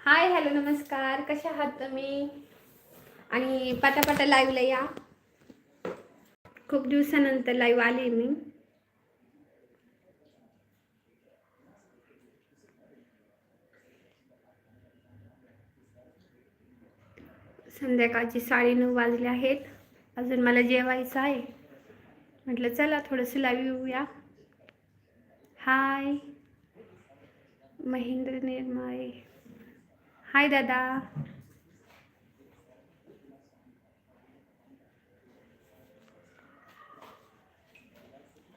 Hi hello नमस्कार. कशा आहात तुम्ही? आणि पटापटा लाईव्हला या. खूप दिवसानंतर लाईव्ह आले मी. संध्याकाळची साडेनऊ वाजले आहेत. अजून मला जेवायचं आहे. म्हटलं चला थोडंसं लाईव्ह येऊया. हाय. महेंद्र निर्माळे. हाय दादा.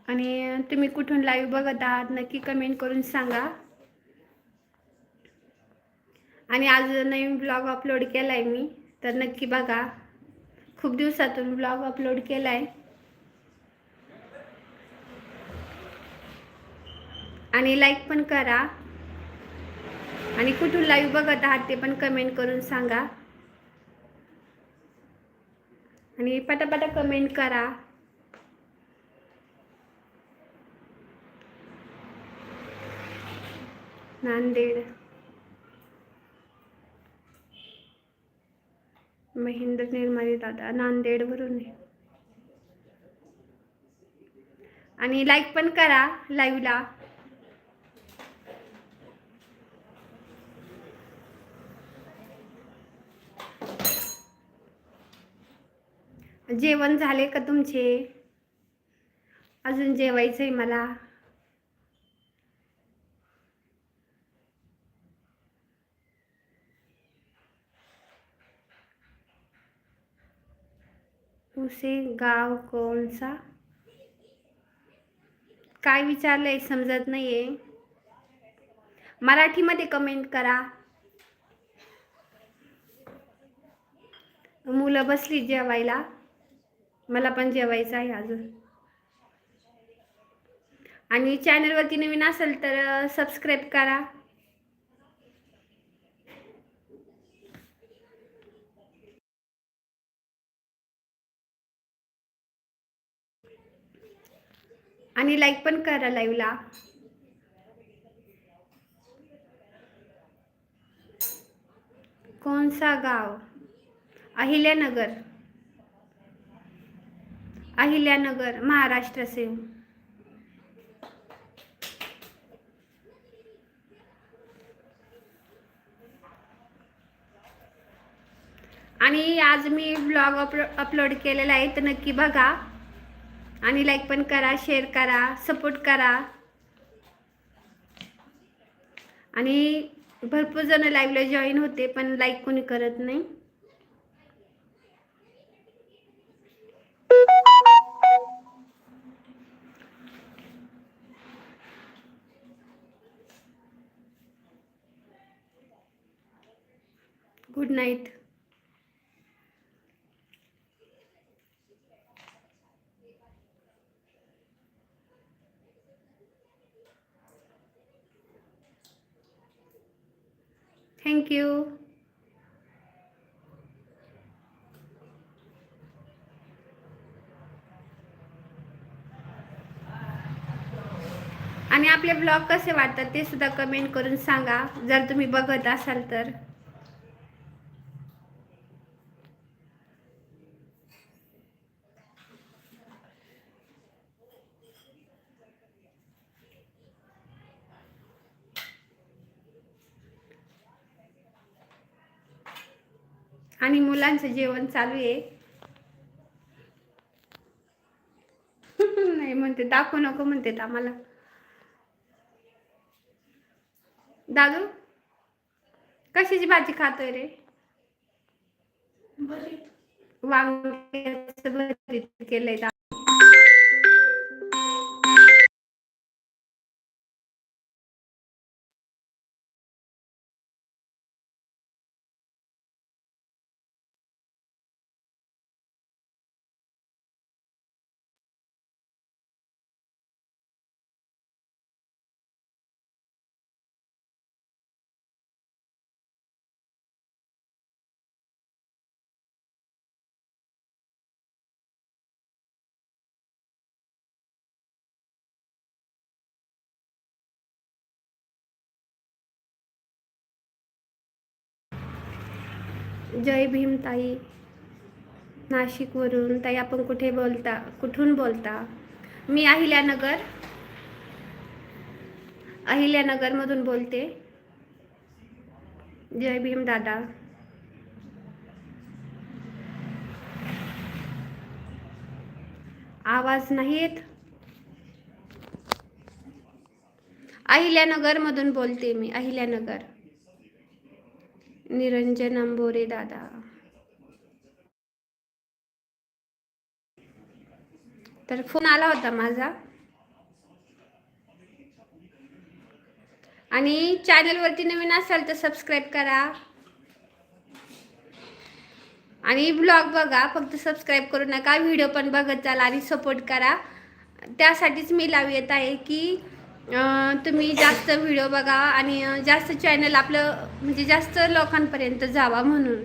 आणि तुम्ही कुठून लाईव्ह बघत आहात नक्की कमेंट करून सांगा. आणि आज नवीन ब्लॉग अपलोड केला आहे मी तर नक्की बघा. खूप दिवसातून ब्लॉग अपलोड केला आहे आणि लाईक पण करा. आणि कुठून लाईव्ह बघत आहात ते पण कमेंट करून सांगा. आणि पटापटा कमेंट करा. नांदेड. महेंद्र निर्माळे दादा नांदेडवरून आणि लाईक पण करा लाईव्हला जेवण झाले का तुमचे? अजून जेवायचं आहे मला उसे गाव कोणसा काय विचारलंय समजत नाहीये. मराठीमध्ये कमेंट करा. मुलं बसली जेवायला. मला पण जेवायचं आहे अजून. आणि चॅनलवरती नवीन असेल तर सबस्क्राईब करा. आणि लाईक पण करा लाईव्हला कोणसा गाव? अहिल्यानगर. अहिल्यानगर महाराष्ट्र सेव आणि आज मी ब्लॉग अपलो अपलोड केलेला आहे तर नक्की बघा. आणि लाईक पण करा शेअर करा सपोर्ट करा. आणि भरपूर जण लाईव्हला जॉईन होते पण लाईक कोणी करत नाही. गुड नाईट थँक्यू आणि आपले ब्लॉग कसे वाटतात ते सुद्धा कमेंट करून सांगा. जर तुम्ही बघत असाल तर. आणि मुलांचं जेवण चालू आहे. नाही म्हणते दाखवू नको म्हणते आम्हाला दादू कशाची भाजी खातोय रे? भरीत केलंय जय भीम ताई. नाशिकवरून. ताई आपण कुठे बोलता? कुठून बोलता? मी अहिल्यानगर. अहिल्यानगरमधून बोलते. जय भीम दादा. आवाज नाही येत? अहिल्यानगरमधून बोलते मी अहिल्यानगर. निरंजन अंबोरे दादा. तर फोन आला होता माझा. आणि चॅनलवरती नवीन असाल तर सबस्क्राईब करा. आणि ब्लॉग बघा फक्त सबस्क्राईब करू नका व्हिडिओ पण बघत चाला आणि सपोर्ट करा. त्यासाठीच मी लाव येत आहे की तुम्ही जास्त व्हिडिओ बघा आणि जास्त चॅनल आपलं म्हणजे जास्त लोकांपर्यंत जावा म्हणून.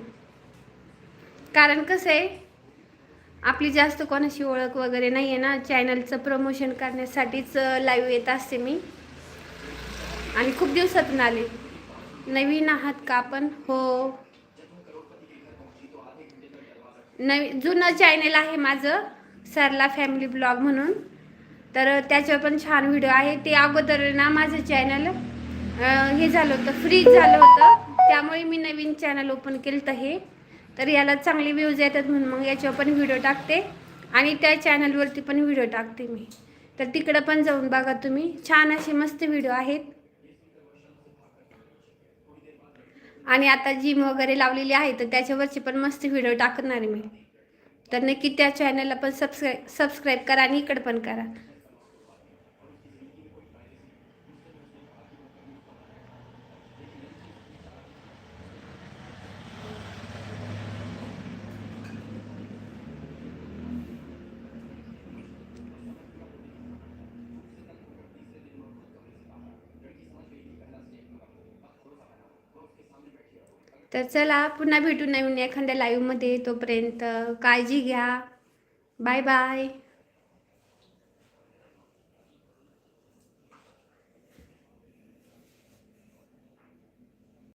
कारण कसं आहे आपली जास्त कोणाशी ओळख वगैरे नाही आहे ना चॅनलचं प्रमोशन करण्यासाठीच लाईव्ह येत असते मी. आणि खूप दिवसातून आले. नवीन आहात का आपण? हो. नवी जुनं चॅनल आहे माझं सरला फॅमिली ब्लॉग म्हणून. तर त्याच्यावर पण छान व्हिडिओ आहे. ते अगोदर ना माझं चॅनल हे झालं होतं फ्रीज झालं होतं. त्यामुळे मी नवीन चॅनल ओपन केलं तर हे. तर याला चांगले व्ह्यूज येतात म्हणून मग याच्यावर पण व्हिडिओ टाकते. आणि त्या चॅनलवरती पण व्हिडिओ टाकते मी. तर तिकडं पण जाऊन बघा तुम्ही. छान असे मस्त व्हिडिओ आहेत. आणि आता जिम वगैरे लावलेली आहे तर त्याच्यावरची पण मस्त व्हिडिओ टाकणार मी. तर नक्की त्या चॅनलला पण सबस्क्राईब सबस्क्राईब करा आणि इकडं पण करा. तर चला पुन्हा भेटू नवीन एखाद्या लाईव्हमध्ये तोपर्यंत काळजी घ्या. Bye bye